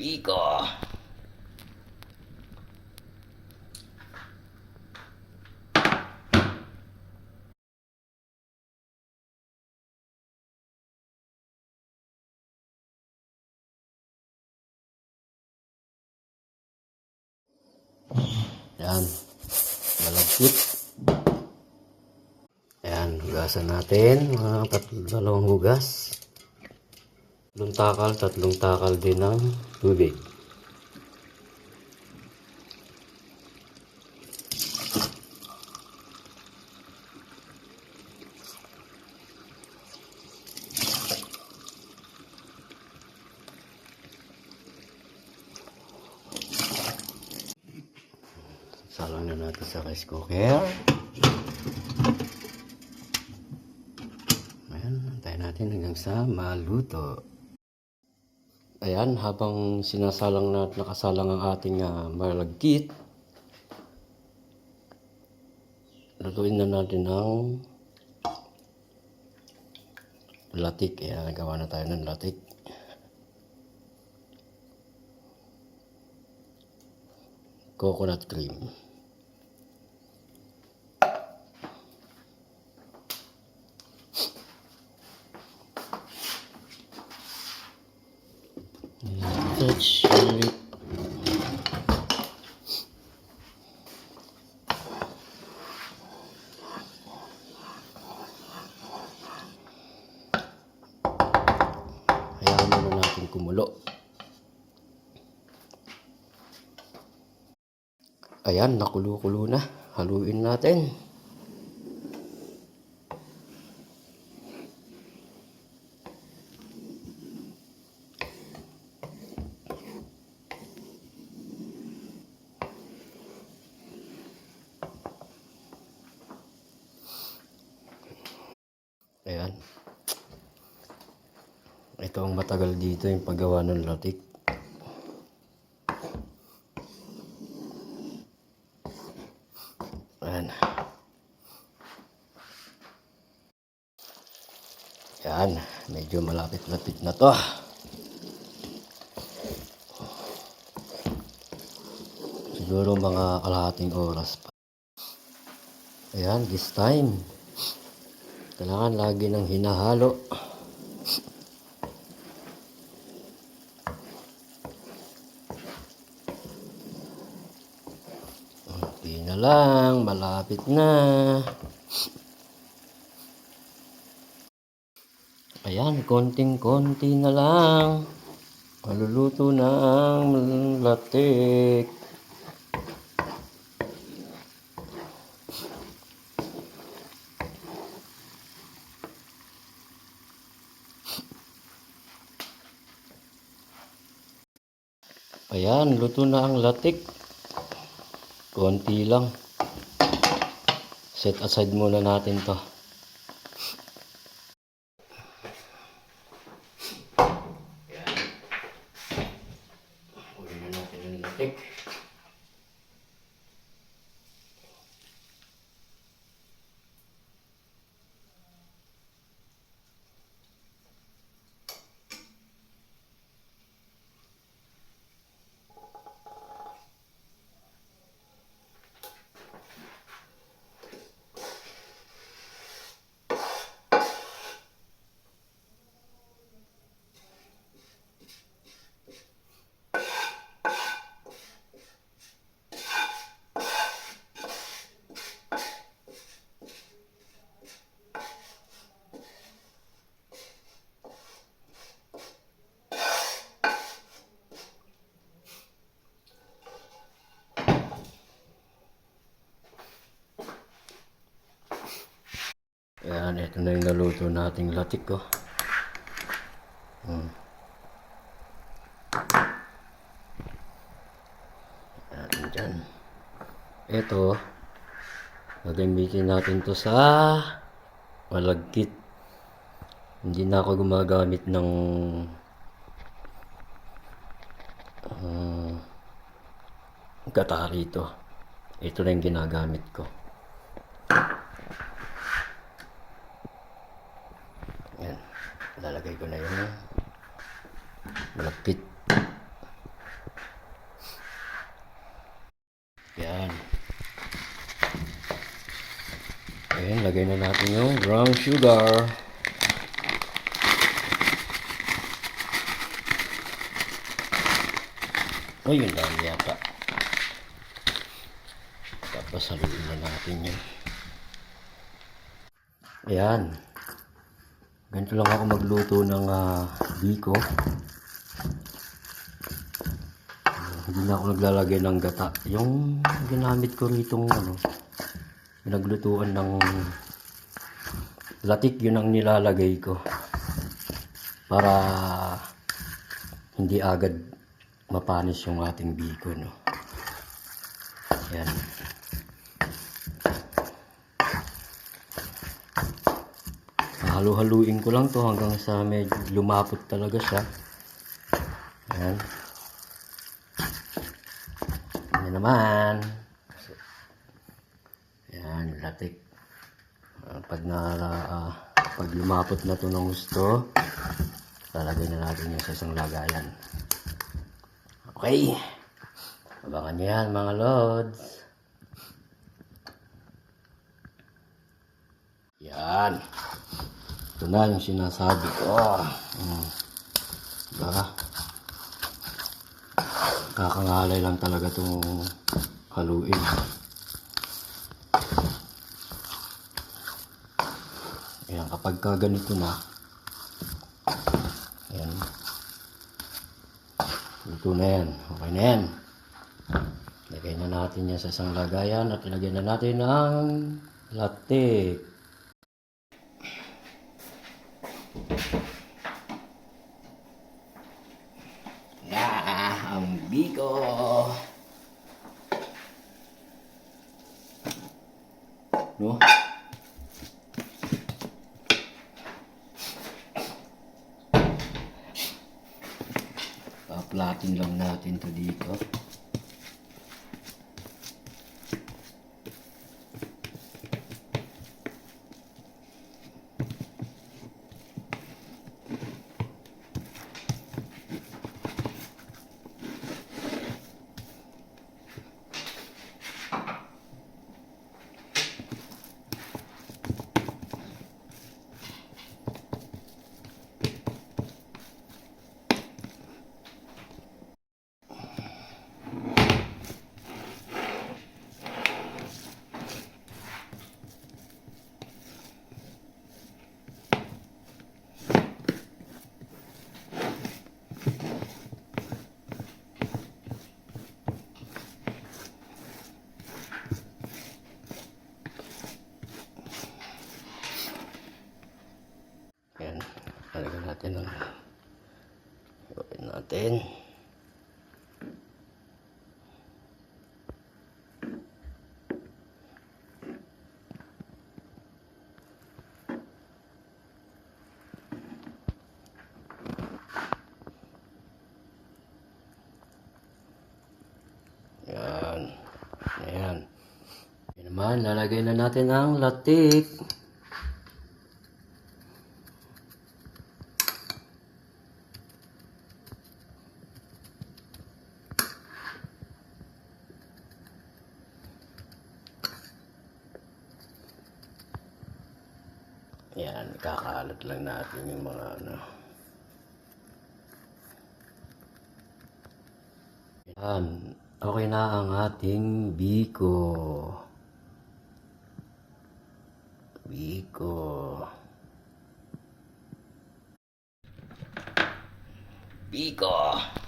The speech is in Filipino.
Biko. Yan. Malagkit. Ayan, hugasan natin. Mga tatlong hugas. Tatlong takal, tatlong takal din ng tubig. Salang na natin sa rice cooker. Ayan, antayin natin hanggang sa maluto. Ayan, habang sinasalang na nakasalang ang ating uh, malagkit, lutuin na natin ang latik. Ayan, nagawa na tayo ng latik. Coconut cream. Touch ulit. Hayaan muna natin kumulo. Ayan, nakulo-kulo na. Haluin natin. Ayan. Ito ang matagal dito yung paggawa ng latik. Ayan. Yan. Medyo malapit-lapit na to. Siguro mga kalahating oras pa. Ayan, this time. Kailangan lagi ng hinahalo. Kunti na lang, malapit na. Ayan, konting-konti na lang. Maluluto na ang latik. Ayan, luto na ang latik. Konti lang. Set aside muna natin to. Uwi na natin ang latik. Ayan, naluto nating latik ko. Hmm. Ayan, dyan. Ito, gagamitin natin to sa malagkit. Hindi na ako gumagamit ng uh, gata rito. Ito na yung ginagamit ko. Yan. Lalagay ko na yung malapit. Ayan, lagay na natin yung brown sugar. Oh, yun lang yata. Tapos haluin na natin yun. Ayan. Ganito lang ako magluto ng ah, biko. Hindi na ako naglalagay ng gata. Yung ginamit ko ritong ano, pinaglutuan ng latik yun ang nilalagay ko para hindi agad mapanis yung ating biko no? Yan halu-haluin ko lang to hanggang sa medyo lumapot talaga siya. Yan yan naman yan latik. Ah, pag na ah, pag lumapot na to ng gusto lalagay na natin yung sa isang lagayan. Okay. Abangan nyo yan mga lods. Yan. Ito na yung sinasabi ko. Mm. diba? Kakangalay lang talaga itong haluin kapag ka ganito na, ayan, luto na yan. Okay na yan. Lagay na natin yan sa isang lagayan at lagyan na natin ang latik. Yeah, ang biko. No? Paplatin lang natin to dito. Yan. Lalagyan natin ng Gawin natin. Yan. Ayan. Yan naman, lalagay na natin ang latik. Yan, kakalat lang natin yung mga ano. Yan, okay na ang ating biko. Biko. Biko.